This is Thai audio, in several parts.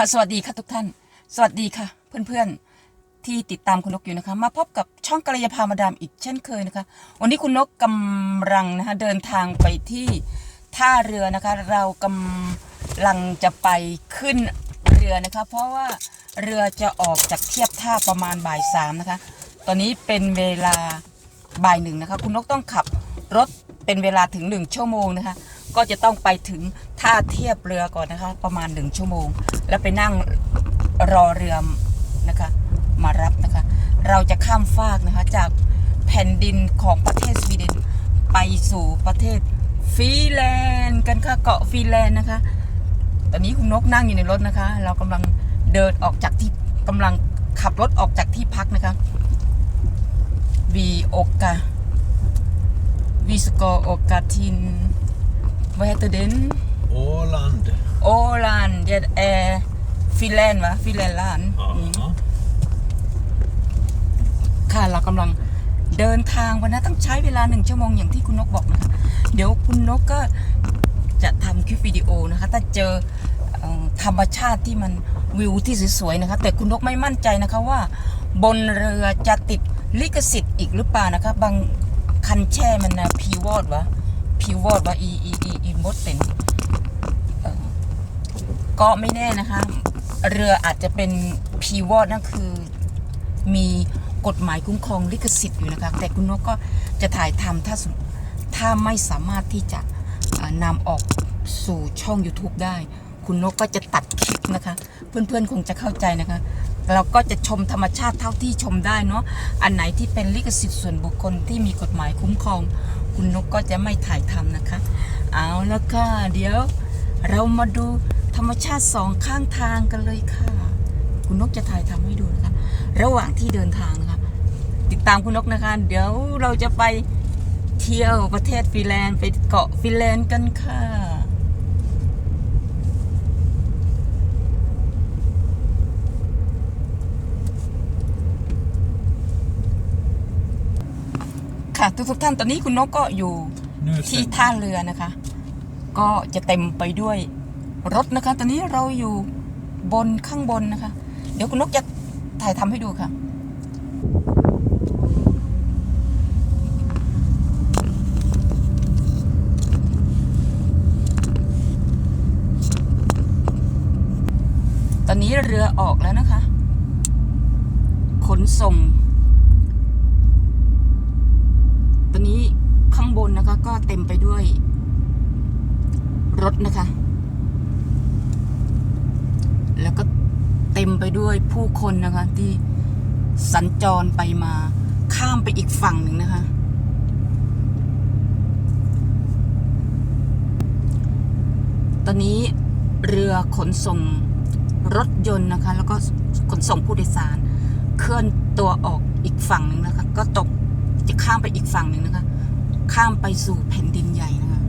ค่ะสวัสดีค่ะทุกท่าน สวัสดีค่ะ เพื่อนๆที่ติดตามคุณนกอยู่นะคะ มาพบกับช่องกัลยาภามาดามอีกเช่นเคยนะคะ วันนี้คุณนกกำลังนะคะเดินทางไปที่ท่าเรือนะคะ เรากำลังจะไปขึ้นเรือนะคะ เพราะว่าเรือจะออกจากเทียบท่าประมาณบ่ายสามนะคะ ตอนนี้เป็นเวลาบ่ายหนึ่งนะคะ คุณนกต้องขับรถเป็นเวลาถึงหนึ่งชั่วโมงนะคะ ก็จะต้องไปถึงท่าเทียบเรือก่อนนะคะ ประมาณหนึ่งชั่วโมง แล้วไปนั่งรอเรือนะคะมารับนะคะ เราจะข้ามฟากนะคะจากแผ่นดินของประเทศสวีเดนไปสู่ประเทศฟินแลนด์กันค่ะเกาะฟินแลนด์นะคะ ตอนนี้คุณนกนั่งอยู่ในรถนะคะ เรากำลังเดินออกจากที่กำลังขับรถออกจากที่พักนะคะวีโอกาวีสโกโอกาทิน vad heter den Åland. Åland det är Finland va Finland mm. Ja. ค่ะเรากำลังเดินทางวันนั้นต้องใช้เวลาหนึ่งชั่วโมงอย่างที่คุณนกบอกนะคะเดี๋ยวคุณนกก็จะทำคลิปวิดีโอนะคะ ถ้าเจอเอ่อธรรมชาติที่มันวิวที่สวยๆนะคะ แต่คุณนกไม่มั่นใจนะคะว่า บนเรือจะติดลิขสิทธิ์อีกหรือเปล่านะคะ บางคันแช่มันนะพีวอดวะ พีวอดวะอีอีอีอีมดเต็นก็ไม่แน่นะคะ เรืออาจจะเป็นพีวอดนั่นคือ มีกฎหมายคุ้มครองลิขสิทธิ์อยู่นะคะ แต่คุณนกก็จะถ่ายทำถ้าถ้าไม่สามารถที่จะนำออกสู่ช่อง YouTube ได้ คุณนกก็จะตัดคลิปนะคะ เพื่อนๆ คงจะเข้าใจนะคะ เราก็จะชมธรรมชาติเท่าที่ชมได้เนาะอันไหนที่เป็นลิขสิทธิ์ส่วนบุคคลที่มีกฎหมายคุ้มครอง คุณนกก็จะไม่ถ่ายทำนะคะ เอาแล้วค่ะเดี๋ยว เรามาดูธรรมชาติสองข้างทางกันเลยค่ะ คุณนกจะถ่ายทำให้ดูนะคะ ระหว่างที่เดินทางนะคะ ติดตามคุณนกนะคะ เดี๋ยวเราจะไปเที่ยวประเทศฟินแลนด์ไปเกาะฟินแลนด์กันค่ะ ค่ะ ทุกทุกๆท่านตอนนี้คุณนกก็อยู่ Nu ที่ stämmer ท่าเรือนะคะ ก็จะเต็มไปด้วยรถนะคะ ตอนนี้เราอยู่บนข้างบนนะคะ เดี๋ยวคุณนกจะถ่ายทำให้ดูค่ะตอนนี้เรือออกแล้วนะคะ ขนส่ง ตอนนี้ข้าง บนนะคะ ก็เต็มไปด้วย รถนะคะ แล้วก็เต็มไปด้วยผู้คนนะคะ ที่สัญจรไปมาข้ามไปอีกฝั่งหนึ่งนะคะ ตอนนี้เรือขนส่งรถยนต์นะคะ แล้วก็ขนส่งผู้โดยสาร เคลื่อนตัวออกอีกฝั่งหนึ่งนะคะ ก็ตกจะข้ามไปอีกฝั่งหนึ่งนะคะ ข้ามไปสู่แผ่นดินใหญ่นะคะ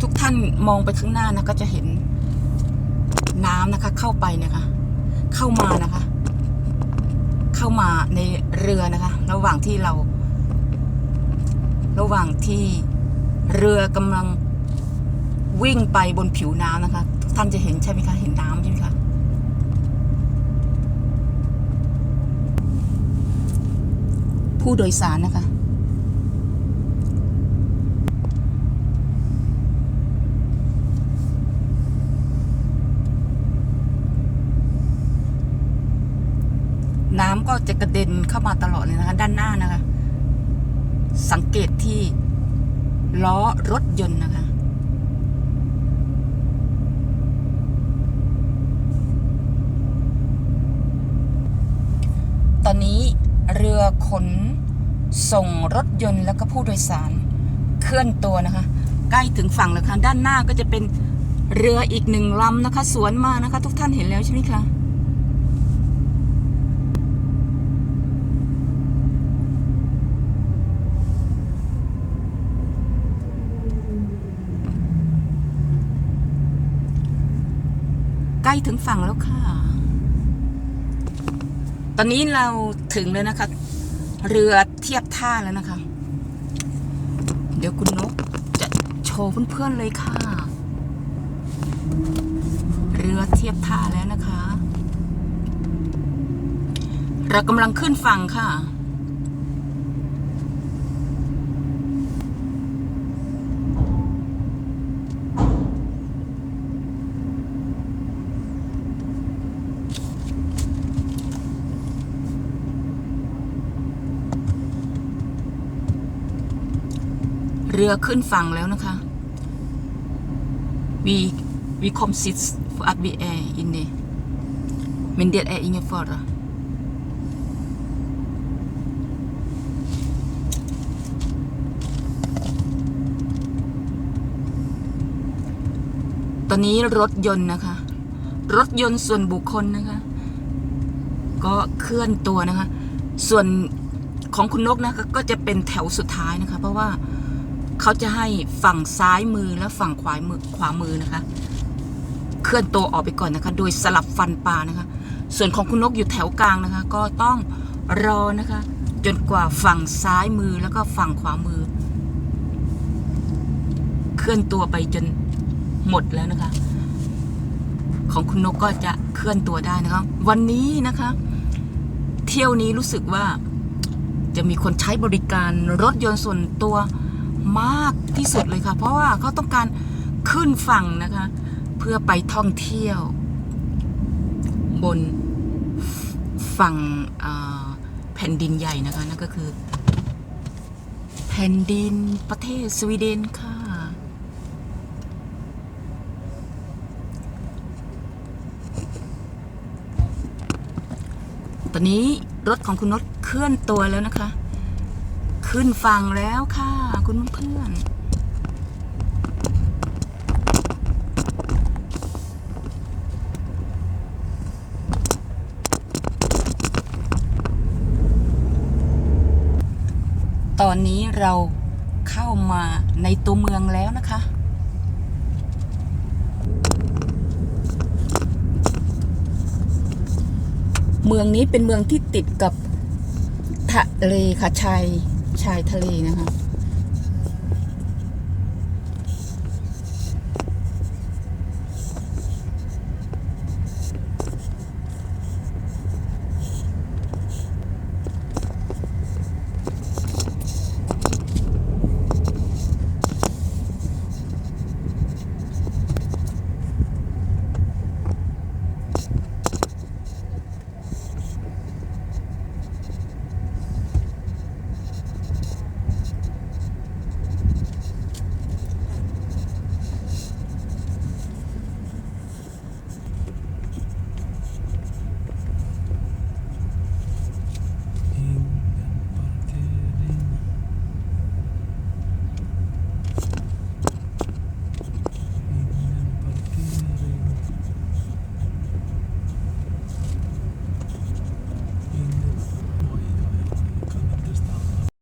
ทุกท่านมองไปข้างหน้านะก็จะเห็นน้ำนะคะ เข้าไปนะคะ เข้ามานะคะ เข้ามาในเรือนะคะ ระหว่างที่เรา ระหว่างที่เรือกำลังวิ่งไปบนผิวน้ำนะคะ ทุกท่านจะเห็นใช่ไหมคะ เห็นน้ำใช่ไหมคะ ผู้โดยสารนะคะ น้ำก็จะกระเด็นเข้ามาตลอดเลยนะคะ ด้านหน้านะคะ สังเกตที่ล้อรถยนต์นะคะตอนนี้ เรือขนส่งรถยนต์แล้วก็ผู้โดยสารเคลื่อนตัวนะคะ ใกล้ถึงฝั่งแล้วค่ะด้านหน้าก็จะเป็นเรืออีกหนึ่งลำนะคะ สวนมานะคะ ทุกท่านเห็นแล้วใช่ไหมคะใกล้ถึงฝั่งแล้วค่ะ ตอนนี้เราถึงแล้วนะคะ เรือเทียบท่าแล้วนะคะ เดี๋ยวคุณนกจะโชว์เพื่อนๆเลยค่ะ เรือเทียบท่าแล้วนะคะ เรากำลังขึ้นฝั่งค่ะ เรือขึ้นฝั่งแล้วนะคะ we we come sit for at we air in the men det är ingen fara ตอนนี้รถยนต์นะคะ รถยนต์ส่วนบุคคลนะคะ ก็เคลื่อนตัวนะคะ ส่วนของคุณนกนะคะก็จะเป็นแถวสุดท้ายนะคะ เพราะว่า เขาจะให้ฝั่งซ้ายมือและฝั่งขวามือขวามือนะคะ เคลื่อนตัวออกไปก่อนนะคะ โดยสลับฟันปลานะคะ ส่วนของคุณนกอยู่แถวกลางนะคะ ก็ต้องรอนะคะ จนกว่าฝั่งซ้ายมือแล้วก็ฝั่งขวามือ เคลื่อนตัวไปจนหมดแล้วนะคะ ของคุณนกก็จะเคลื่อนตัวได้นะคะ วันนี้นะคะ เที่ยวนี้รู้สึกว่าจะมีคนใช้บริการรถยนต์ส่วนตัว มากที่สุดเลยค่ะ เพราะว่าเขาต้องการขึ้นฝั่งนะคะ เพื่อไปท่องเที่ยว บนฝั่งแผ่นดินใหญ่นะคะนั่นก็คือ แผ่นดินประเทศสวีเดนค่ะ ตอนนี้รถของคุณนศเคลื่อนตัวแล้วนะคะ ขึ้นฝั่งแล้วค่ะ คุณเพื่อนตอนนี้เราเข้ามาในตัวเมืองแล้วนะคะ เมืองนี้เป็นเมืองที่ติดกับทะเลค่ะชายชายทะเลนะคะ